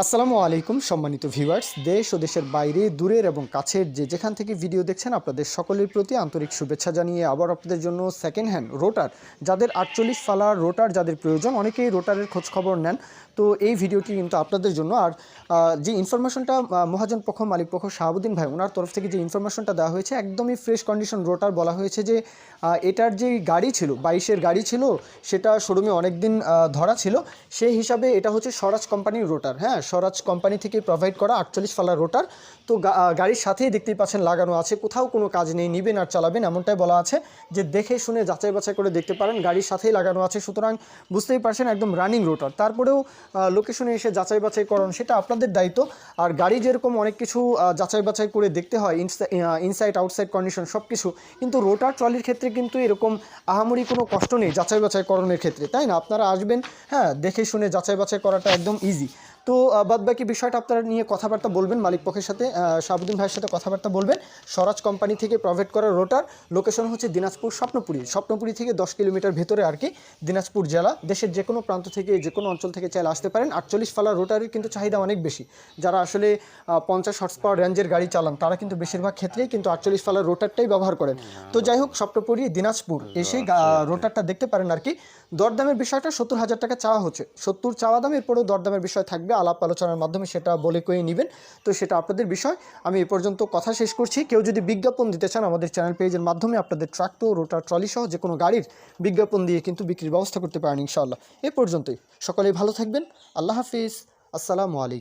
আসসালামু আলাইকুম, সম্মানিত ভিউয়ার্স। দেশ ও দেশের বাইরে, দূরের এবং কাছের যে যেখান থেকে ভিডিও দেখছেন, আপনাদের সকলের প্রতি আন্তরিক শুভেচ্ছা জানিয়ে আবার আপনাদের জন্য সেকেন্ড হ্যান্ড রোটার যাদের আটচল্লিশ ফালার রোটার যাদের প্রয়োজন, অনেকেই রোটারের খোঁজ খবর নেন। তো এই ভিডিওটি কিন্তু আপনাদের জন্য। আর যে ইনফরমেশনটা মহাজন পক্ষ মালিক পক্ষ শাহাবুদ্দিন ভাই, ওনার তরফ থেকে যে ইনফরমেশনটা দেওয়া হয়েছে, একদমই ফ্রেশ কন্ডিশন রোটার বলা হয়েছে যে এটার যে গাড়ি ছিল, বাইশের গাড়ি ছিল, সেটা শোরুমে অনেক দিন ধরা ছিল। সেই হিসাবে এটা হচ্ছে স্বরাজ কোম্পানির রোটার হ্যাঁ? স্বরাজ কোম্পানি থেকে প্রোভাইড করা আটচল্লিশ ফালার রোটার তো গাড়ির সাথেই দেখতেই পাচ্ছেন লাগানো আছে। কোথাও কোনো কাজ নেই, নিবেন আর চালাবেন এমনটাই বলা আছে। যে দেখে শুনে যাচাই বাছাই করে দেখতে পারেন, গাড়ির সাথেই লাগানো আছে। সুতরাং বুঝতেই পারছেন একদম রানিং রোটার তারপরেও লোকেশনে এসে যাচাই বাছাই করুন, সেটা আপনাদের দায়িত্ব। আর গাড়ি যেরকম অনেক কিছু যাচাই বাছাই করে দেখতে হয় ইনসাইড আউটসাইড কন্ডিশন সব কিছু কিন্তু রোটার ট্রলির ক্ষেত্রে কিন্তু এরকম আহামরি কোনো কষ্ট নেই যাচাই বাছাই করণের ক্ষেত্রে, তাই না? আপনারা আসবেন হ্যাঁ দেখে শুনে যাচাই বাছাই করাটা একদম ইজি তো বাদ বাকি বিষয়টা আপনারা নিয়ে কথাবার্তা বলবেন মালিক পক্ষের সাথে শাহাবুদ্দিন ভাইয়ের সাথে কথাবার্তা বলবেন। স্বরাজ কোম্পানি থেকে প্রোভাইড করা রোটার লোকেশন হচ্ছে দিনাজপুর স্বপ্নপুরী। স্বপ্নপুরী থেকে দশ কিলোমিটার ভেতরে আর কি দিনাজপুর জেলা। দেশের যে কোনো প্রান্ত থেকে যে কোনো অঞ্চল থেকে চাইলে আসতে পারেন। আটচল্লিশ ফালা রোটারের কিন্তু চাহিদা অনেক বেশি। যারা আসলে পঞ্চাশ হর্স পাওয়ার রেঞ্জের গাড়ি চালান তারা কিন্তু বেশিরভাগ ক্ষেত্রেই কিন্তু আটচল্লিশ ফালা রোটারটাই ব্যবহার করেন। তো যাই হোক স্বপ্নপুরী দিনাজপুর এসে রোটারটা দেখতে পারেন আর কি। দরদামের বিষয়টা সত্তর হাজার টাকা চাওয়া হচ্ছে। সত্তর চাওয়া দাম এরপরেও দরদামের বিষয় থাকবে আলাপ আলোচনার মাধ্যমে সেটা বলে কয়ে নেবেন। তো সেটা আপনাদের বিষয়। আমি এ পর্যন্ত কথা শেষ করছি। কেউ যদি বিজ্ঞাপন দিতে চান আমাদের চ্যানেল পেজের মাধ্যমে, আপনাদের ট্রাক্টর রোটার, ট্রলি সহ যে কোনো গাড়ির বিজ্ঞাপন দিয়ে কিন্তু বিক্রির ব্যবস্থা করতে পারেন ইনশাআল্লাহ। এ পর্যন্তই। সকলেই ভালো থাকবেন। আল্লাহ হাফিজ। আসসালামু আলাইকুম।